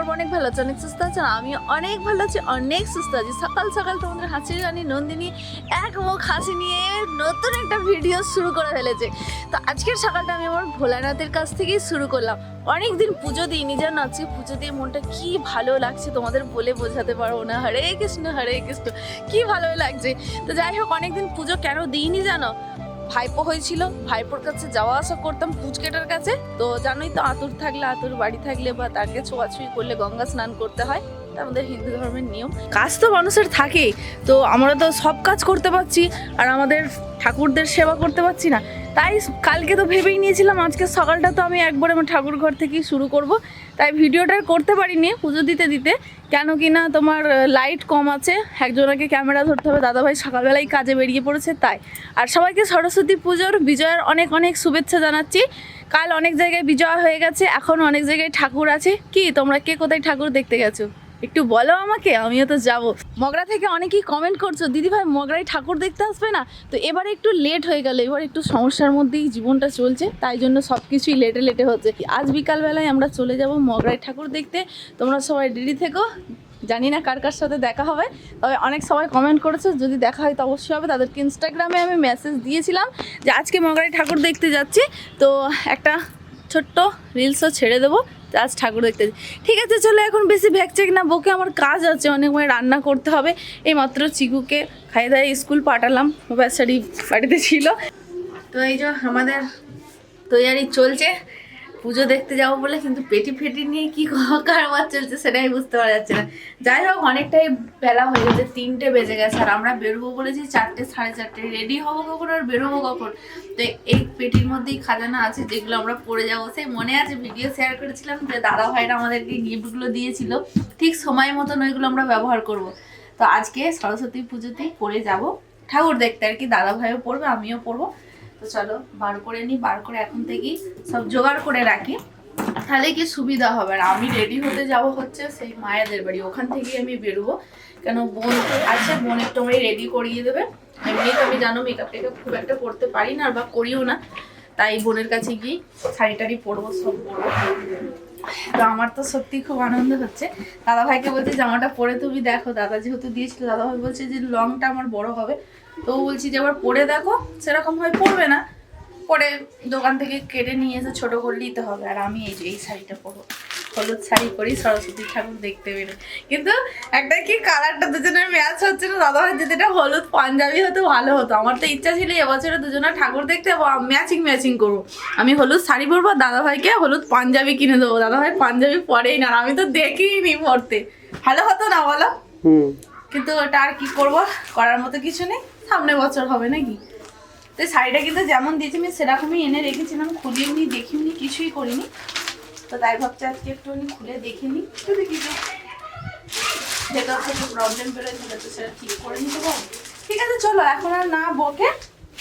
করব, অনেক ভালো আছো, অনেক সুস্থ আছো আমি অনেক ভালো আছি, অনেক সুস্থ আছি। সকাল সকাল তোমাদের হাসি রানী নন্দিনী এক মুখ হাসি নিয়ে নতুন একটা ভিডিও শুরু করে ফেলেছে। তো আজকের সকালটা আমি আমার ভোলানাথের কাছ থেকেই শুরু করলাম। অনেক দিন পুজো দিইনি, জানো আজকে পুজো দিয়ে মনটা কি ভালো লাগছে তোমাদের বলে বোঝাতে পারব না। হরে কৃষ্ণ হরে কৃষ্ণ, কি ভালো লাগছে। তো যাই হোক, অনেকদিন পুজো কেন দিইনি জানো? ভাইপো হয়েছিল, ভাইপোর কাছে যাওয়া আসা করতাম পুচকেটার কাছে। তো জানোই তো আতুর থাকলে আতুর, বাড়ি থাকলে বা তাকে ছোঁয়াছুঁই করলে গঙ্গা স্নান করতে হয় আমাদের হিন্দু ধর্মের নিয়ম। কাজ তো মানুষের থাকেই তো আমরা তো সব কাজ করতে পারছি, আর আমাদের ঠাকুরদের সেবা করতে পারছি না। তাই কালকে তো ভেবেই নিয়েছিলাম, আজকে সকালটা তো আমি একবারে আমার ঠাকুর ঘর থেকেই শুরু করব। তাই ভিডিওটা করতে পারিনি, পুজো দিতে দিতে। কেন কি না তোমার লাইট কম আছে, একজনাকে ক্যামেরা ধরতে হবে। দাদাভাই সকালবেলায় কাজে বেরিয়ে পড়েছে তাই। আর সবাইকে সরস্বতী পুজোর বিজয়ের অনেক অনেক শুভেচ্ছা জানাচ্ছি। কাল অনেক জায়গায় বিজয় হয়ে গেছে, এখন অনেক জায়গায় ঠাকুর আছে। কি, তোমরা কে কোথায় ঠাকুর দেখতে গেছো? একটু বলো আমাকে, আমিও তো যাব। মগরা থেকে অনেকেই কমেন্ট করছ দিদি ভাই মগরাই ঠাকুর দেখতে আসবে না? তো এবারে একটু লেট হয়ে গেল, এবার একটু সমস্যার মধ্যেই জীবনটা চলছে, তাই জন্য সব কিছুই লেটে লেটে হচ্ছে। আজ বিকালবেলায় আমরা চলে যাব মগরাই ঠাকুর দেখতে। তোমরা সবাই রেডি থেকো। জানি না কার কার সাথে দেখা হবে, তবে অনেক সবাই কমেন্ট করেছে, যদি দেখা হয় তো অবশ্যই হবে। তাদেরকে ইনস্টাগ্রামে আমি মেসেজ দিয়েছিলাম যে, আজকে মগরাই ঠাকুর দেখতে যাচ্ছি। তো একটা ছোট্ট রিলসও ছেড়ে দেবো। আজ ঠাকুর দেখতে ঠিক আছে, চলো এখন বেশি ভ্যাকচেক না বকে আমার কাজ আছে, অনেক সময় রান্না করতে হবে। এই মাত্র চিকুকে খাই দায় স্কুল পাঠালাম ব্যাসারি বাড়িতে ছিল। তো এই যে আমাদের তৈয়ারি চলছে পুজো দেখতে যাব বলে, কিন্তু পেটি ফেটি নিয়ে কি কারবার চলছে সেটাই বুঝতে পারা যাচ্ছে না। যাই হোক, অনেকটাই বেলা হয়ে গেছে, তিনটে বেজে গেছে, আর আমরা বেরোবো বলেছি চারটে, সাড়ে চারটে রেডি হব কখন আর বেরোবো কখন? তো এই পেটির মধ্যেই খাজানা আছে, যেগুলো আমরা পড়ে যাব। সেই মনে আছে ভিডিও শেয়ার করেছিলাম যে দাদা ভাইরা আমাদেরকে গিফটগুলো দিয়েছিল। ঠিক সময় মতন ওইগুলো আমরা ব্যবহার করব। তো আজকে সরস্বতী পুজোতেই পরে যাব। ঠাকুর দেখতে আর কি, দাদা ভাইও পড়বে, আমিও পড়ব। তো চলো বার করে নিই বার করে এখন থেকেই সব জোগাড় করে রাখি। তাহলে কি সুবিধা হবে? আর আমি রেডি হতে যাব হচ্ছে সেই মায়েদের বাড়ি। ওখান থেকেই আমি বেরোবো। কেন বোন আছে, বোনের তোমায় রেডি করিয়ে দেবে। এমনি তো আমি জানো মেকআপ টেকআপ খুব একটা করতে পারি না আর বা করিও না। তাই বোনের কাছে গিয়ে শাড়ি টাড়ি পরবো সব পরবো। তো আমার তো সত্যি খুব আনন্দ হচ্ছে। দাদা ভাইকে বলছি, জামাটা পরে তুমি দেখো। দাদা যেহেতু দিয়েছিল দাদা ভাই বলছে যে লংটা আমার বড় হবে। তো বলছি যে আবার পরে দেখো সেরকম হয় পরবে না। পরে দোকান থেকে কেটে নিয়ে এসে ছোটো করে নিতে হবে। আর আমি এই যে এই শাড়িটা পরবো। হলুদ শাড়ি পরি সরস্বতী ঠাকুর দেখতে বেরো কিন্তু একটা কি কালারটা দুজনের ম্যাচ হচ্ছে না? দাদা ভাই যদি এটা হলুদ পাঞ্জাবি হতো ভালো হতো। আমার তো ইচ্ছা ছিল এবছরে দুজনের ঠাকুর দেখতে ম্যাচিং ম্যাচিং করব। আমি হলুদ শাড়ি পরবো দাদা ভাইকে হলুদ পাঞ্জাবি কিনে দেবো। দাদা ভাই পাঞ্জাবি পরেই না আমি তো দেখিনি পরতে। ভালো হতো না বলো? হুম। কিন্তু ওটা আর কি করব? করার মতো কিছু নেই। সামনে বছর হবে নাকি? তো শাড়িটা কিন্তু যেমন দিয়েছি, আমি সেরকমই এনে রেখেছিলাম খুলিনি দেখিনি, কিছুই করিনি। তো তাই ভাবছি আজকে একটুখানি খুলে দেখিনি যদি কিছু ভেতর থেকে প্রবলেম বেরোয় তো সেটা ঠিক করে নিতে পারব। ঠিক আছে, চলো, এখন আর না বকে,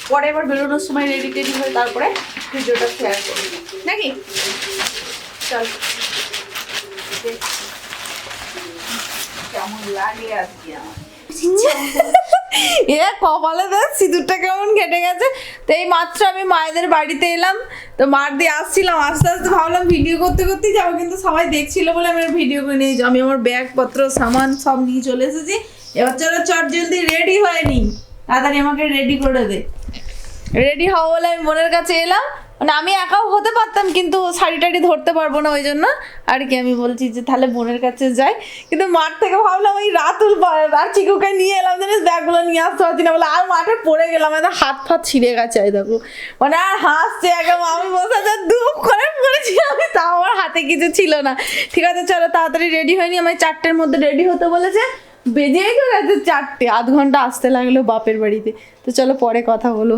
পরে এবার বেরোনোর সময় রেডি টেডি হয়ে তারপরে ভিডিওটা শেয়ার করি। নাকি? চল। কেমন লাগে আজকে আমার। এ, কপালে দেখ, সিঁদুরটা কেমন কেটে গেছে। তো এই মাত্র আমি মায়েদের বাড়িতে এলাম। তো মার দিয়ে আসছিলাম, আস্তে আস্তে ভাবলাম ভিডিও করতে করতেই যাব, কিন্তু সবাই দেখছিল বলে আমি ভিডিও করে নিয়ে আমি আমার ব্যাগপত্র, সামান সব নিয়ে চলে এসেছি। এবার চলো, চট জলদি রেডি হয়নি। তাড়াতাড়ি আমাকে রেডি করে দে। রেডি হওয়া বলে আমি বোনের কাছে এলাম। মানে আমি একাও হতে পারতাম, কিন্তু শাড়ি টাড়ি ধরতে পারব না ওই জন্য। আর কি আমি বলছি যে, তাহলে বোনের কাছে যাই। কিন্তু মাঠ থেকে ভাবলাম ওই রাতুল আর চিকুকে নিয়ে এলাম জানিস, ব্যাগগুলো নিয়ে আসতে পারছি না। বলে, আর মাঠে পড়ে গেলাম একদম হাত ফাত ছিঁড়ে গেছে, এই দেখো। মানে আর হাসছে একদম আমি বসে আছে দুপ করে পড়েছি আমি, তাও আমার হাতে কিছু ছিল না। ঠিক আছে, চলো তাড়াতাড়ি রেডি হয়নি আমি চারটের মধ্যে রেডি হতে বলেছে। বেজেই তো গেছে চারটে, আধ ঘণ্টা আসতে লাগল বাপের বাড়িতে। তো চলো পরে কথা বলো।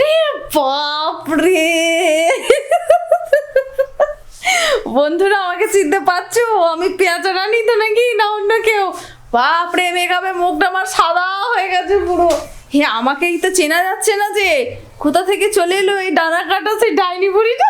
রে বাপ রে বন্ধুরা, আমাকে চিনতে পারছ? আমি পেঁয়াজা রানি তো নাকি? না অন্য কেউ? বাপ রে মেকআপে মুখটা আমার সাদা হয়ে গেছে পুরো। হে, আমাকেই তো চেনা যাচ্ছে না যে কোথা থেকে চলে এলো এই ডানা কাটা সেই ডাইনি বুড়িটা?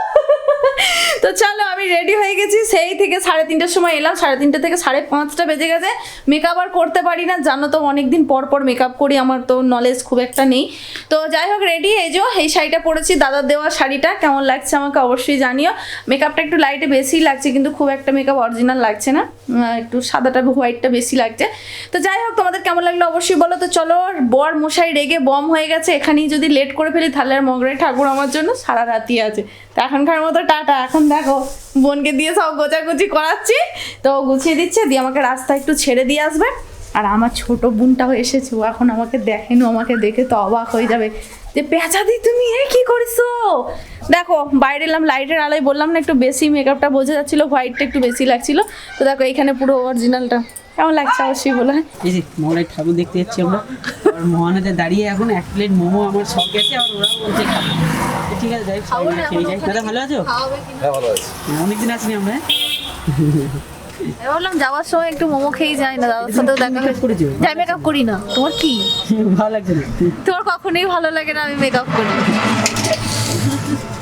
তো চলো, আমি রেডি হয়ে গেছি। সেই থেকে সাড়ে তিনটের সময় এলাম। সাড়ে তিনটে থেকে সাড়ে পাঁচটা বেজে গেছে। মেকআপ আর করতে পারি না। জানো তো, অনেকদিন পর পর মেকআপ করি। আমার তো নলেজ খুব একটা নেই। তো যাই হোক রেডি এই যে, এই শাড়িটা পরেছি। দাদার দেওয়া শাড়িটা কেমন লাগছে আমাকে অবশ্যই জানিও। মেকআপটা একটু লাইটে বেশিই লাগছে, কিন্তু খুব একটা মেকআপ অরিজিনাল লাগছে না। একটু সাদাটা হোয়াইটটা বেশি লাগছে। তো যাই হোক, তোমাদের কেমন লাগল অবশ্যই বলো। তো চলো, বর মশাই রেগে বম হয়ে গেছে। এখানেই যদি লেট করে ফেলি তাহলে আর মগরাই ঠাকুর আমার জন্য সারা রাতি আছে। তো এখনকার মতো টাটা। এখন দেখো, বোনকে দিয়ে সব গোচাগুচি করাচ্ছি। তো গুছিয়ে দিচ্ছে, দিয়ে আমাকে রাস্তা একটু ছেড়ে দিয়ে আসবে। আর আমার ছোট বোনটাও এসেছে, ও এখন আমাকে দেখেনি আমাকে দেখে তো অবাক হয়ে যাবে। যে পেঁচাদি তুমি এ কি করছ? দেখো, বাইরে এলাম, লাইটের আলোয় বললাম না, একটু বেশি মেকআপটা বোঝা যাচ্ছিল হোয়াইটটা একটু বেশি লাগছিল। তো দেখো, এখানে পুরো অরিজিনালটা কেমন লাগছে অবশ্যই বলে। এই যে মহারাজ ঠাকুর দেখতে যাচ্ছি আমরা। আর মহানাতে দাঁড়িয়ে এখন এক প্লেট মোমো আমার শখ গেছে আর ওরা বলছে খাব। ঠিক আছে যাই সবাই মিলে খেয়ে যাই দাদা ভালো আছো? হ্যাঁ, অনেকদিন আসিনি আমরা হ্যাঁ? বললাম যাওয়ার সময় একটু মোমো খেয়ে যাই না দাদার সাথেও দেখা? মেকআপ করি না। তোমার কি? ভালো লাগছে না? তোমার কখনোই ভালো লাগে না আমি মেকআপ করি।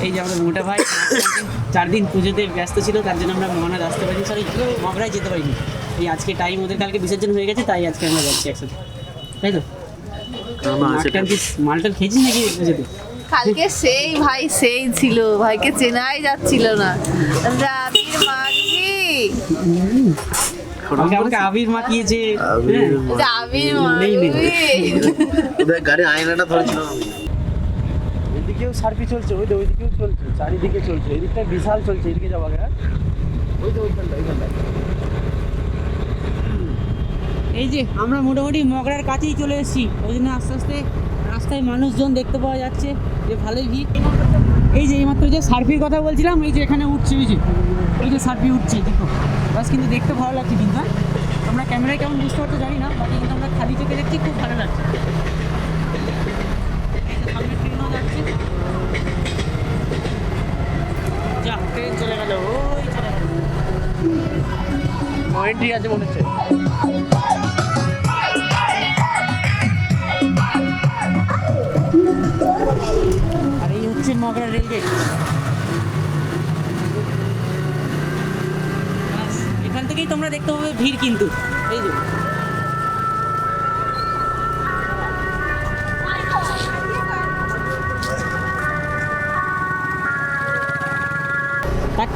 এই যে আমাদের মোটা ভাই চার দিন পুজোতে ব্যস্ত ছিল তার জন্য আমরা মহানাথ আসতে পারিনি। সরি মগরায় যেতে পারিনি। এই আজকে টাইম ওদের কালকে বিসর্জন হয়ে গেছে তাই আজকে আমরা যাচ্ছি একসাথে। তাই তো? মালটাল কি খেয়েছিস নাকি পুজোতে কালকে সেই ভাই সেই ছিল। ভাইকে চেনাই যাচ্ছিল না। রাবির মাগি আমাকে আমাকে আবির মাখিয়েছে। রাবির নেই, নেই। মাগি ওদের গাড়ি আয়নাটা ধরেছিল। এদিকেও সার্ভি চলছে, ওই ওইদিকেও চলছে, চারিদিকে চলছে, এদিকটা বিশাল চলছে, এদিকে যাওয়া গেছে ওই তো ওইখানটা ওইখানটা। এই যে আমরা মোটামুটি মগরার কাছেই চলে এসেছি। ওই জন্য আস্তে আস্তে রাস্তায় মানুষজন দেখতে পাওয়া যাচ্ছে যে ভালোই ভিড়। এই যে এইমাত্র যে সার্ফির কথা বলছিলাম, এই যে এখানে উঠছে ওই যে ওই যে সার্ফি উঠছে, দেখো। বাস কিন্তু দেখতে ভালো লাগছে কিন্তু হ্যাঁ? আমরা ক্যামেরায় কেমন বুঝতে পারছ জানি না বাকি কিন্তু আমরা খালি চোখে দেখছি, খুব ভালো লাগছে এই যে সামনে ট্রেনও যাচ্ছে যা ট্রেন আছে মনে হচ্ছে। আর এই হচ্ছে মগরা রেলগেট এখান থেকেই তোমরা দেখতে পাবে ভিড় কিন্তু। এই যে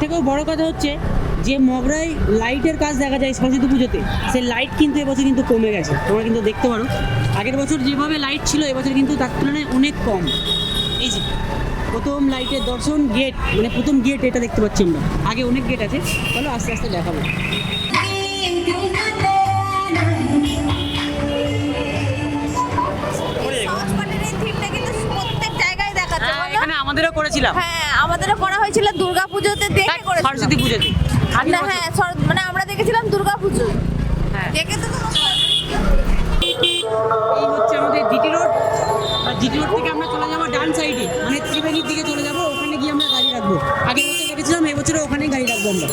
থেকেও বড় কথা হচ্ছে যে মগরায় লাইটের কাজ দেখা যায় সরস্বতী পুজোতে সেই লাইট কিন্তু এবছর কিন্তু কমে গেছে তোমরা কিন্তু দেখতে পারো আগের বছর যেভাবে লাইট ছিল এবছর কিন্তু তার তুলনায় অনেক কম এই যে প্রথম লাইটের দর্শন গেট মানে প্রথম গেট এটা দেখতে পাচ্ছি আমরা আগে অনেক গেট আছে চলো আস্তে আস্তে দেখাবো এখানে আমাদেরও করেছিলাম। হ্যাঁ আমাদেরও করা হয়েছিল দুর্গা পুজোতে দেখে করেছিলাম। সরস্বতী পুজোতে। না হ্যাঁ মানে আমরা দেখেছিলাম দুর্গা পুজো হ্যাঁ। দেখে তো এই হচ্ছে আমাদের জিটি রোড। আর জিটি রোড থেকে আমরা চলে যাব ডান সাইডে মানে ত্রিবেণীর দিকে চলে যাব ওখানে গিয়ে আমরা গাড়ি রাখব। আগের বছর দেখেছিলাম এবছরে ওখানেই গাড়ি রাখব আমার।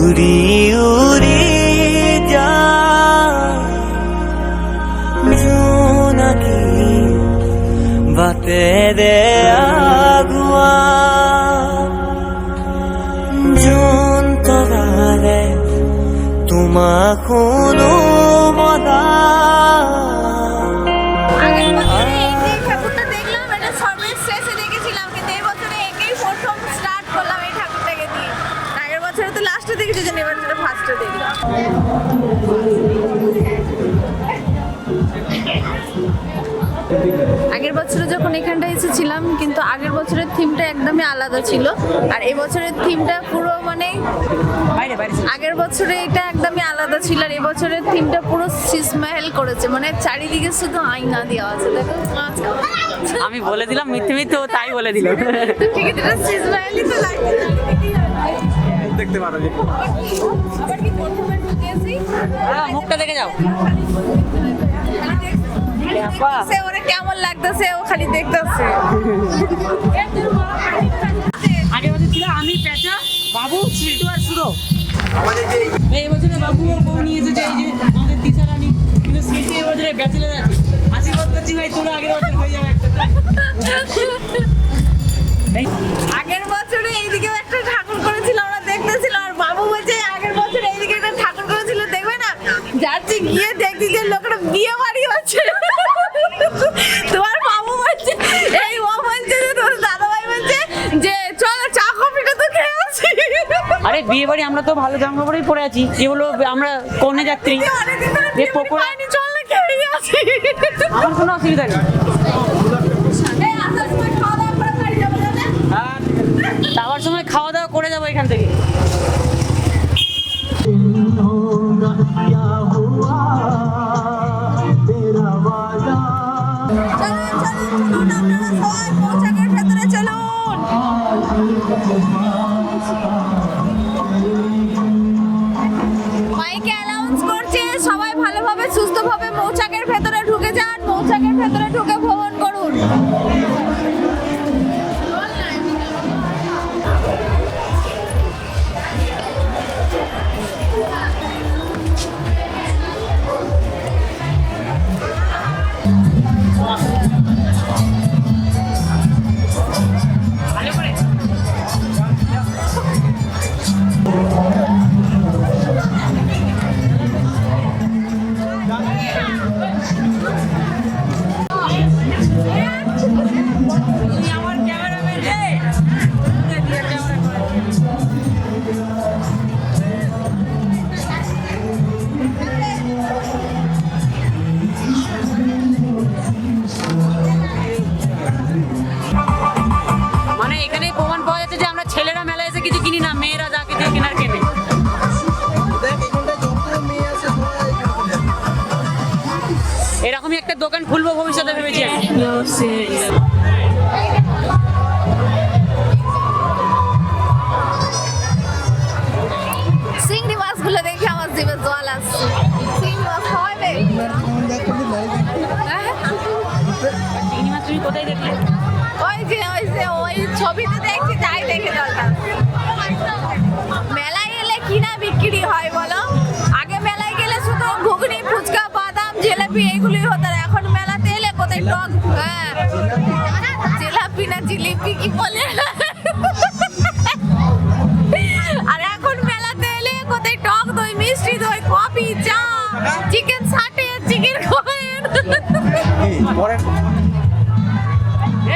উড়ি উড়ি জোনাকি বাতে দে আগুয়া। জোন তরারে তোমা কোনো আগের বছরে যখন এখানটা এসেছিলাম কিন্তু আগের বছরের থিমটা একদমই আলাদা ছিল। আর এই বছরের থিমটা পুরো মানে আগের বছরে এটা একদমই আলাদা ছিল আর এবছরের থিমটা পুরো সিসমাহেল করেছে। মানে চারিদিকে শুধু আয়না দেওয়া আছে দেখো। আমি বলে দিলাম মিথ্যে মিথ্যে ও তাই বলে দিল। ঠিক আছে এটা সিসমাহেলই তো লাগছে দেখতে পারো আবার কি প্রথমে ঢুকেছি মুখটা দেখে যাও। সে ওরা কেমন লাগতেছে ও খালি দেখতেছে। আগে বছর ছিল আমি পেঁচা বাবু আর সুরো। এই বছরে বাবু ওর বউ নিয়ে এসেছে এই যে আমাদের দিশা রানী। কিন্তু স্মৃতি এবছরে ব্যাচেলার আছে। আশীর্বাদ করছি ভাই তোরা আগের বছর হয়ে যাবে একটা। আগের বছরে এইদিকেও একটা ঠাকুর করেছিল আমরা দেখতেছিল আর বাবু বলছে আগের বছর এইদিকে একটা ঠাকুর করেছিল। দেখবে না? যাচ্ছি গিয়ে দেখছি যে লোকটা বিয়ে বাড়ি হচ্ছে। তোমার বাবু বলছে এই ও বলছে যে তোর দাদা ভাই বলছে যে চলো চা কফিটা তো খেয়ে আসি। আরে বিয়ে বাড়ি আমরা তো ভালো জামা কাপড়ই পরে আছি। যেগুলো আমরা কনে যাত্রী। যে পকোড়া চল না খেয়ে আসি। আমার কোনো অসুবিধা নেই এই আসার সময় খাওয়া দাওয়া করে বাড়ি যাব না যাওয়ার সময় খাওয়া দাওয়া করে যাব এখান থেকে। চলুন চলুন চলুন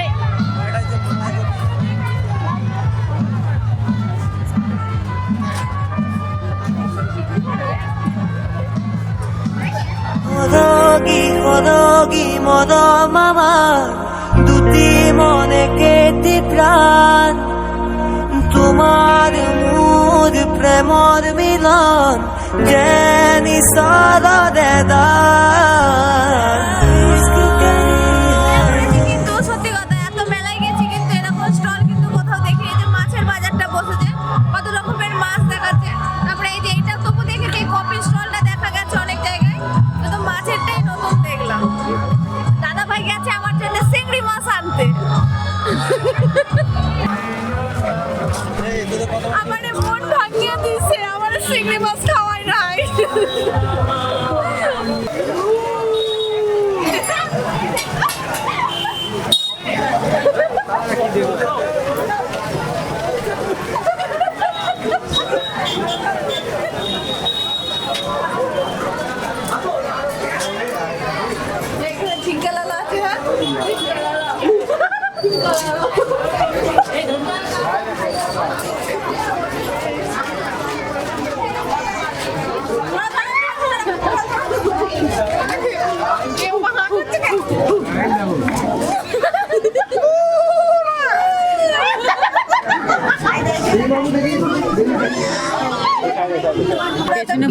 এই, হরগি হরগি মদ মামা দুটি মনে কেটি প্রাণ। তোমার মোর প্রেমর মিলন জেনি সারা দেদার।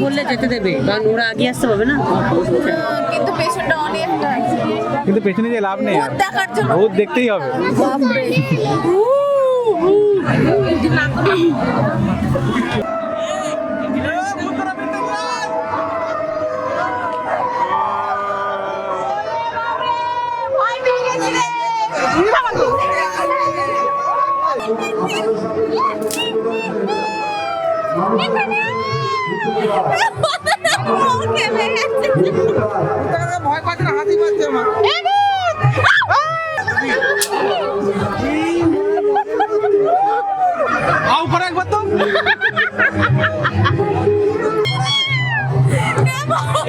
পেছনে বললে যেতে দেবে কারণ ওরা আগে আসতে পারবে না কিন্তু পেছনটা অনেকটা কিন্তু পেছনে যে লাভ নেই আর। ভূত দেখার জন্য ভূত দেখতেই হবে বাপরে ভয় পাচ্ছে না হাতি পাচ্ছে আমার আউ করে একবার তো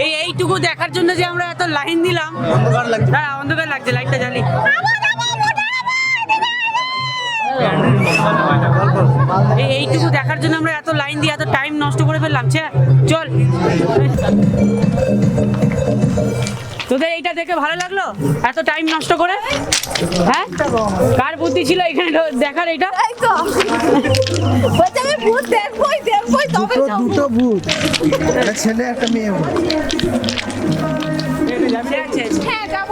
এই এইটুকু দেখার জন্য যে আমরা এত লাইন দিলাম। অন্ধকার লাগছে। হ্যাঁ অন্ধকার লাগছে লাইটটা জ্বালি। এইটুকু দেখার জন্য আমরা এত লাইন দিয়ে এত টাইম নষ্ট করে ফেললাম ছে চল। তোদের এইটা দেখে ভালো লাগল? এত টাইম নষ্ট করে? হ্যাঁ? কার বুদ্ধি ছিল এখানে দেখার এটা তাই তো। বলছে আমি ভূত দেখবোই দেখবোই তবে যাব। দুটো ভূত। একটা ছেলে একটা মেয়ে। হ্যাঁ যাব।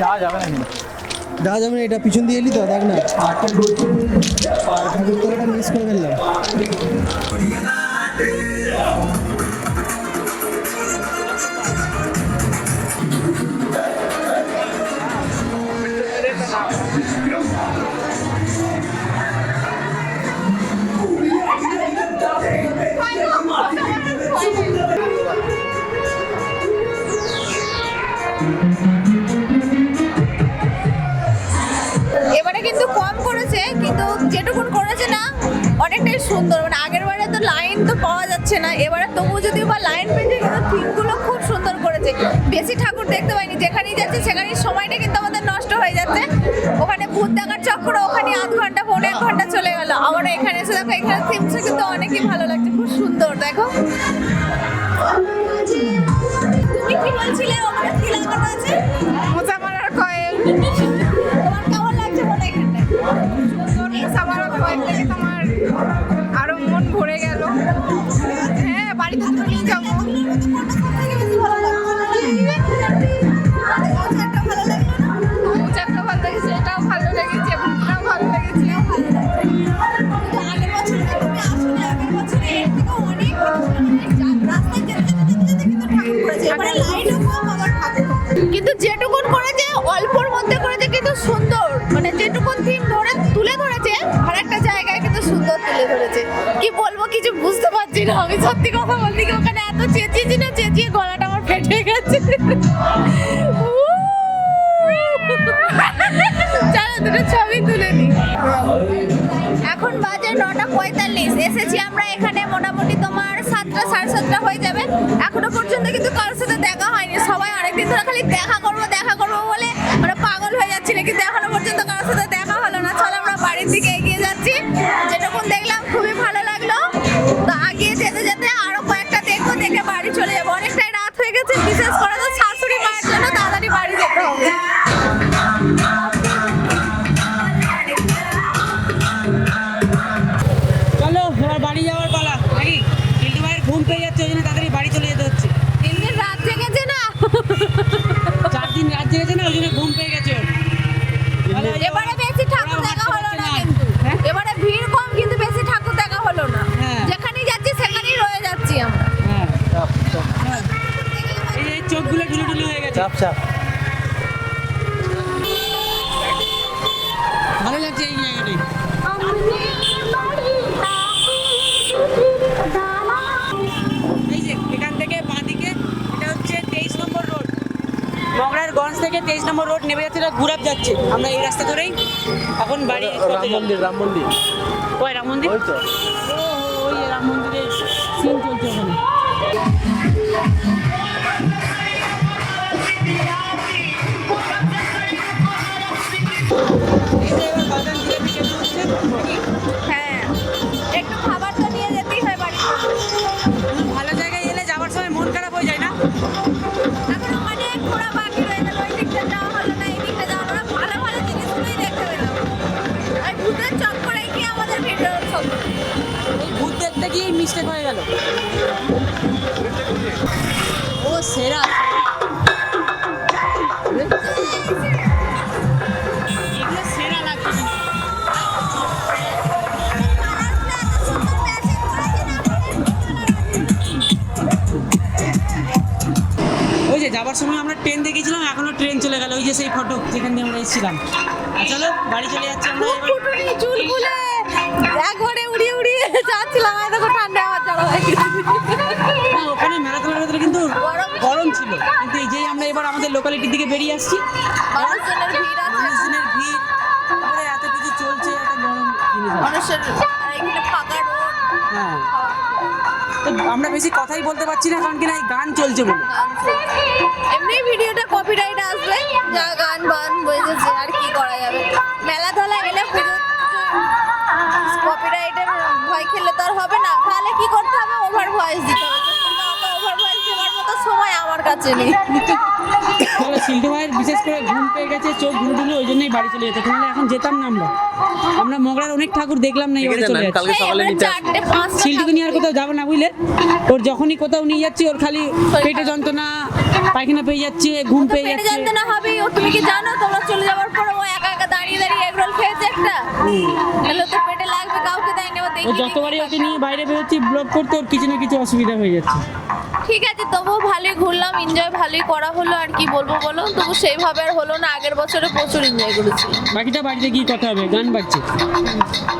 যাওয়া যাবে না। কিন্তু। দাদা যাবে না এটা পিছন দিয়ে এলি তো, দেখ না ঠাকুরতলাটা মিস করে ফেললাম এবারে কিন্তু কম করেছে, কিন্তু যেটুকুন করেছে না অনেকটাই সুন্দর। মানে আগের বারে তো লাইন তো পাওয়া যাচ্ছে না, এবারে তবু যদি বা লাইন পেয়েছে কিন্তু থিমগুলো খুব সুন্দর করেছে। বেশি ঠাকুর দেখতে পাইনি, যেখানেই যাচ্ছে সেখানেই সময়টা কিন্তু আমাদের নষ্ট হয়ে যাচ্ছে। ওখানে ভূত দেখার চক্করে ওখানে আধ ঘণ্টা, পৌনে এক ঘণ্টা চলে গেল। আবার এখানে এসে দেখো, এখানে থিমসে কিন্তু অনেকই ভালো লাগছে, খুব সুন্দর, দেখো। তুমি কি বলছিলে? ওখানে কি লাগানো আছে? আমার কয়েক থেকে তোমার আরও মন ভরে গেল। হ্যাঁ বাড়িতে তো নিয়ে যাব। কিন্তু যেটুকুন করেছে, অল্পর মধ্যে করেছে, কিন্তু সুন্দর। সুন্দর ধরেছে কি বলব, কিছু বুঝতে পারছি না। আমি সত্যি কথা বলতে ওখানে এত চেঁচিয়েছি না, চেঁচিয়ে গলাটা আমার ফেটে গেছে। ছবি তুলে নিই। এখন বাজে নটা পঁয়তাল্লিশ। এসেছি আমরা এখানে। মোটামুটি তোমার সাতটা, সাড়ে সাতটা হয়ে যাবে। এখনও পর্যন্ত কিন্তু কারোর সাথে দেখা হয়নি। সবাই অনেকদিন ধরে খালি দেখা গেছে চাপ চাপ ভালো লাগছে এই জায়গাটাই এই যে এখান থেকে বাঁদিকে এটা হচ্ছে তেইশ নম্বর রোড। মগরার থেকে তেইশ নম্বর রোড নেমে যাচ্ছে ঘুরাপ যাচ্ছে। আমরা এই রাস্তা ধরেই এখন বাড়ি রাম মন্দির রাম মন্দির। ওই রাম মন্দির? ওই তো। ওই রাম মন্দিরের সিন চলছে ওখানে। যে যাবার সময় আমরা ট্রেন দেখেছিলাম এখনও ট্রেন চলে গেল। ওই যে সেই ফটো যেখান দিয়ে আমরা এসেছিলাম। চলো বাড়ি চলে যাচ্ছি আমরা চুল একবারে উড়িয়ে উড়িয়ে যাচ্ছিলাম। দেখো ঠান্ডা চড়া হয়ে ওখানে ম্যারাথনের ভেতরে কিন্তু গরম ছিল। কিন্তু এই যেই আমরা এবার আমাদের লোকালিটির দিকে বেরিয়ে আসছি। মানুষজনের ভিড় আছে। মানুষজনের ভিড়। তারপরে এত কিছু চলছে একটা গরম। মানুষের এখানে ফাঁকা রোড। হ্যাঁ। তো আমরা বেশি কথাই বলতে পারছি না, কারণ কি না এই গান চলছে বলে। এমনি ভিডিওটা কপিরাইট আসবে যা গান বান বেজেছে আর কি করা যাবে? মেলা ধলা পুজো কপিরাইটের ভয় খেলে তো আর হবে না। তাহলে কি করতে হবে? ওভার ভয়েস দিতে হবে। আমার কাছে নেই। ভাইয়ের বিশেষ করে ঘুম পেয়ে গেছে চোখ ঘুরগুলো ওই জন্যই বাড়ি চলে যেত। তাহলে এখন যেতাম না আমরা। আমরা মগরার অনেক ঠাকুর দেখলাম না এবারে চলে যাচ্ছি। কালকে সকালে নিতে আসব। চারটে পাঁচটা সিল্টুকে নিয়ে আর কোথাও যাব না বুঝলে? ওর যখনই কোথাও নিয়ে যাচ্ছি ওর খালি পেটে যন্ত্রণা পায়খানা পেয়ে যাচ্ছে ঘুম পেয়ে যাচ্ছে। হবে ও তুমি কি জানো তোমরা চলে যাওয়ার পর ও একা একা দাঁড়িয়ে দাঁড়িয়ে এগরোল খেয়েছে একটা? তাহলে তো পেটে লাগবে কাউকে দেয়নি ও দেখি যতবারই ওকে নিয়ে বাইরে বেরোচ্ছি ব্লগ করতে ওর কিছু না কিছু অসুবিধা হয়ে যাচ্ছে। ঠিক আছে তবুও ভালোই ঘুরলাম। এনজয় ভালোই করা হলো, আর কি বলব বলো? তবু সেইভাবে আর হলো না, আগের বছরে প্রচুর এনজয় করেছি। বাকিটা বাড়িতে গিয়ে কথা হবে, গান বাজছে।